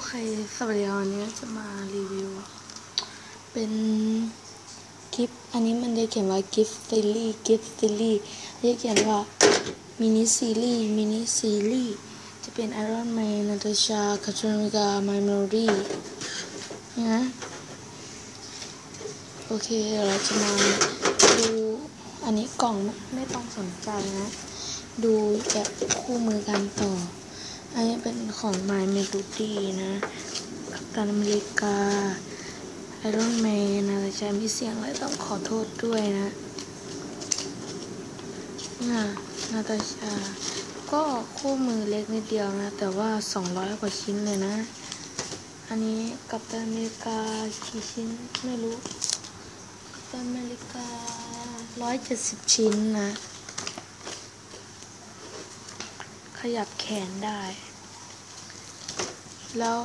อเค สวัสดีวันนี้จะมารีวิว เป็นกิฟอันนี้มันจะเขียนว่ากิฟต์ซีรีส์กิฟต์ซีรีส์จะเขียนว่ามินิซีรีส์มินิซีรีส์จะเป็นไอรอนแมนนาตาชาคาทริกาไมเมโลดี้นะโอเค เราจะมาดู อันนี้กล่องไม่ต้องสนใจนะ ดูแบบคู่มือกันต่อ อันนี้เป็นของ My Melody นะกัปตันอเมริกาไอรอนแมนอะไรใช้มีเสียงอะต้องขอโทษด้วยนะน่ะนาตาชา ก็คู่มือเล็กนิดเดียวนะ แต่ว่า 200 กว่าชิ้นเลยนะ อันนี้กัปตันอเมริกากี่ชิ้นไม่รู้ กัปตันอเมริกา 170 ชิ้นนะ ขยับแขนได้ แล้ว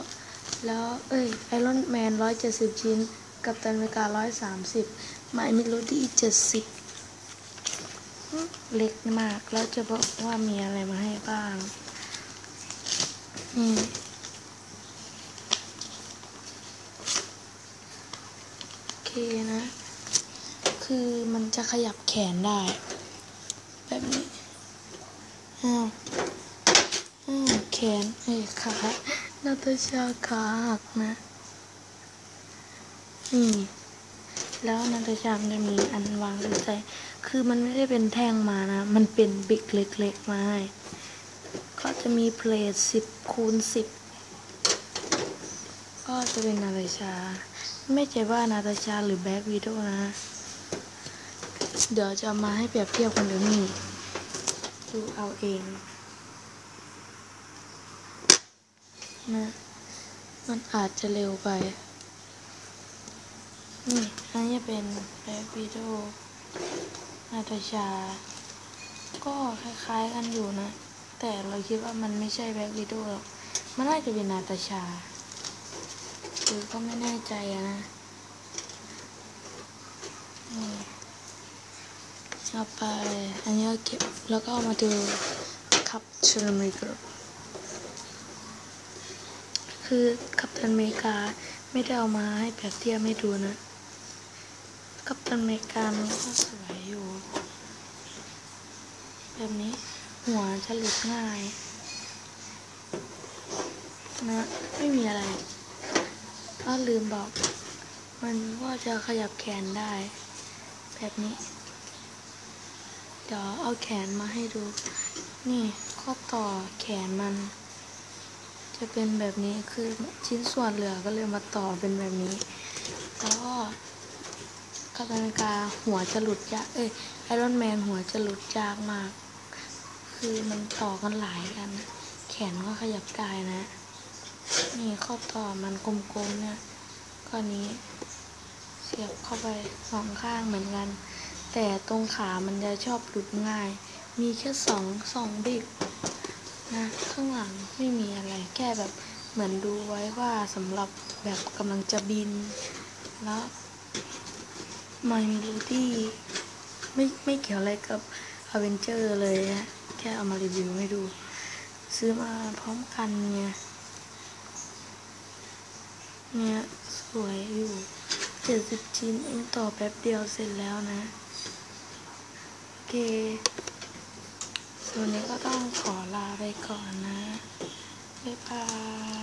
แล้ว เอ้ย ไอรอนแมนร้อยเจ็ดสิบชิ้น กับตันเมการ้อยสามสิบไมเมโลดี้เจ็ดสิบเล็กมาก แล้วจะบอกว่ามีอะไรมาให้บ้าง นี่โอเคนะ คือมันจะขยับแขนได้ แบบนี้ อ้าว นเอ้ขานาตาชาขาหักนะ นี่ แล้วนาตาชามันจะมีอันวางหรือใจคือมันไม่ได้เป็นแท่งมานะ มันเป็นบิ๊กเล็กๆมาให้ก็จะมีเพลทสิบคูณสิบก็จะเป็นนาตาชา ไม่ใช่ว่านาตาชาหรือแบ็กวีดโอนะ เดี๋ยวจะมาให้เปรียบเทียบกันเดี๋ยวนี้ดูเอาเอง นะ มันอาจจะเร็วไป นี่อันนี้เป็นแบ็กวีดโอนาตาชา ก็คล้ายๆกันอยู่นะ แต่เราคิดว่ามันไม่ใช่แบ็กวีดโอหรอก มันน่าจะเป็นนาตาชา คือก็ไม่แน่ใจนะนี่เอาไป อันนี้ก็เก็บ แล้วก็เอามาดูคัพชูนมิกร คือกัปตันอเมริกาไม่ได้เอามาให้แบบเทียบให้ดูนะ กัปตันอเมริกามันก็สวยอยู่ แบบนี้หัวจะหลุดง่ายนะไม่มีอะไรก็ลืมบอก มันก็จะขยับแขนได้ แบบนี้ เดี๋ยวเอาแขนมาให้ดู นี่ข้อต่อแขนมัน จะเป็นแบบนี้คือชิ้นส่วนเหลือก็เลยมาต่อเป็นแบบนี้แล้วก็กัปตันกาหัวจะหลุดยากเอ้ยไอรอนแมนหัวจะหลุดยากมาก คือมันต่อกันหลายกัน แขนก็ขยับได้นะ นี่ข้อต่อมันกลมๆเนี่ยก็นี้เสียบเข้าไปสองข้างเหมือนกัน แต่ตรงขามันจะชอบหลุดง่าย มีแค่สองสองบิ๊ก นะข้างหลังไม่มีอะไรแค่แบบเหมือนดูไว้ว่าสำหรับแบบกำลังจะบิน แล้วมามีลูดี้ไม่ไม่เกี่ยวอะไรกับอเวนเจอร์เลยนะแค่เอามารีวิวให้ดู ซื้อมาพร้อมกันเนี่ยเนี่ยสวยอยู่เจ็ดสิบชิ้นเองต่อแป๊บเดียวเสร็จแล้วนะ โอเค วันนี้ก็ต้องขอลาไปก่อนนะ บ๊ายบาย